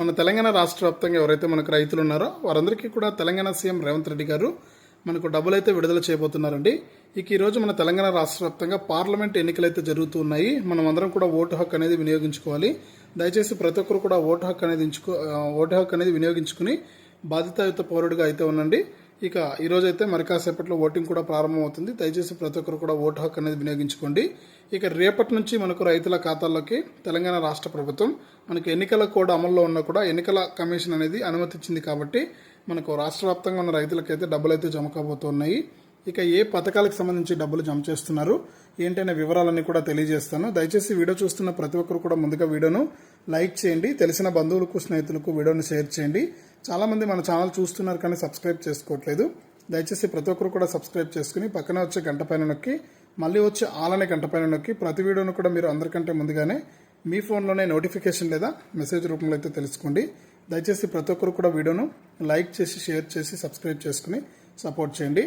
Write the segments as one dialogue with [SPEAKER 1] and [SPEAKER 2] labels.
[SPEAKER 1] మన తెలంగాణ రాష్ట్ర వ్యాప్తంగా ఎవరైతే మనకు రైతులు ఉన్నారో వారందరికీ కూడా తెలంగాణ సీఎం రేవంత్ రెడ్డి గారు మనకు డబ్బులు అయితే విడుదల చేయబోతున్నారండి. ఇక ఈరోజు మన తెలంగాణ రాష్ట్ర వ్యాప్తంగా పార్లమెంట్ ఎన్నికలు అయితే జరుగుతూ ఉన్నాయి మనం అందరం కూడా ఓటు హక్కు అనేది వినియోగించుకోవాలి. దయచేసి ప్రతి ఒక్కరు కూడా ఓటు హక్కు అనేది ఎంచుకో ఓటు హక్కు అనేది వినియోగించుకుని బాధ్యతాయుత పౌరుడిగా అయితే ఉండండి. ఇక ఈరోజైతే అయితే మరి కాసేపట్లో ఓటింగ్ కూడా ప్రారంభమవుతుంది. దయచేసి ప్రతి ఒక్కరు కూడా ఓటు హక్కు అనేది వినియోగించుకోండి. ఇక రేపటి నుంచి మనకు రైతుల ఖాతాల్లోకి తెలంగాణ రాష్ట్ర ప్రభుత్వం మనకు ఎన్నికల కోడ్ అమల్లో ఉన్నా కూడా ఎన్నికల కమిషన్ అనేది అనుమతించింది కాబట్టి మనకు రాష్ట్ర వ్యాప్తంగా ఉన్న రైతులకైతే డబ్బులు అయితే జమ కాబోతున్నాయి. ఇక ఏ పథకాలకు సంబంధించి డబ్బులు జమ చేస్తున్నారు? ఏంటనే వివరాలన్నీ కూడా తెలియజేస్తాను. దయచేసి వీడియో చూస్తున్న ప్రతి ఒక్కరు కూడా ముందుగా వీడియోను లైక్ చేయండి. తెలిసిన బంధువులకు స్నేహితులకు వీడియోను షేర్ చేయండి. చాలామంది మన ఛానల్ చూస్తున్నారు కానీ సబ్స్క్రైబ్ చేసుకోవట్లేదు. దయచేసి ప్రతి ఒక్కరు కూడా సబ్స్క్రైబ్ చేసుకుని పక్కన వచ్చే గంట పైన నొక్కి మళ్ళీ వచ్చే ఆలనే గంట పైన నొక్కి ప్రతి వీడియోను కూడా మీరు అందరికంటే ముందుగానే మీ ఫోన్లోనే నోటిఫికేషన్ లేదా మెసేజ్ రూపంలో అయితే తెలుసుకోండి. దయచేసి ప్రతి ఒక్కరు కూడా వీడియోను లైక్ చేసి షేర్ చేసి సబ్స్క్రైబ్ చేసుకుని సపోర్ట్ చేయండి.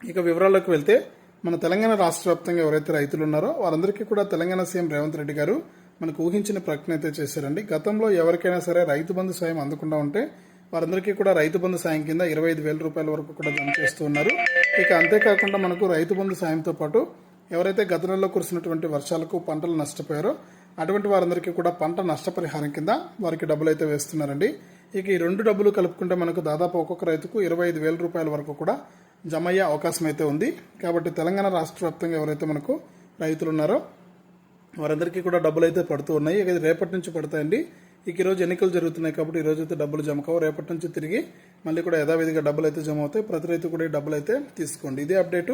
[SPEAKER 1] ఇక వివరాల్లోకి వెళ్తే మన తెలంగాణ రాష్ట్ర వ్యాప్తంగా ఎవరైతే రైతులు ఉన్నారో వారందరికీ కూడా తెలంగాణ సీఎం రేవంత్ రెడ్డి గారు మనకు ఊహించిన ప్రకటన అయితే చేశారండి. గతంలో ఎవరికైనా సరే రైతు బంధు సాయం అందకుండా ఉంటే వారందరికీ కూడా రైతు బంధు సాయం కింద ఇరవై ఐదు వేల రూపాయల వరకు కూడా జమ చేస్తున్నారు ఇక అంతేకాకుండా మనకు రైతు బంధు సాయంతో పాటు ఎవరైతే గత నెలలో కురిసినటువంటి వర్షాలకు పంటలు నష్టపోయారో అటువంటి వారందరికీ కూడా పంట నష్టపరిహారం కింద వారికి డబ్బులు అయితే వేస్తున్నారండి. ఇక ఈ రెండు డబ్బులు కలుపుకుంటే మనకు దాదాపు ఒక్కొక్క రైతుకు ఇరవై ఐదు వేల రూపాయల వరకు కూడా జమ అయ్యే అవకాశం అయితే ఉంది. కాబట్టి తెలంగాణ రాష్ట్ర వ్యాప్తంగా ఎవరైతే మనకు రైతులు ఉన్నారో వారందరికీ కూడా డబ్బులు అయితే పడుతూ ఉన్నాయి. ఇక రేపటి నుంచి పడతాయండి. ఇక ఈరోజు ఎన్నికలు జరుగుతున్నాయి కాబట్టి ఈ రోజు అయితే డబ్బులు జమ కావు. రేపటి నుంచి తిరిగి మళ్ళీ కూడా యథావిధిగా డబ్బులు అయితే జమ అవుతాయి. ప్రతి రైతు కూడా ఈ డబ్బులు అయితే తీసుకోండి. ఇదే అప్డేట్.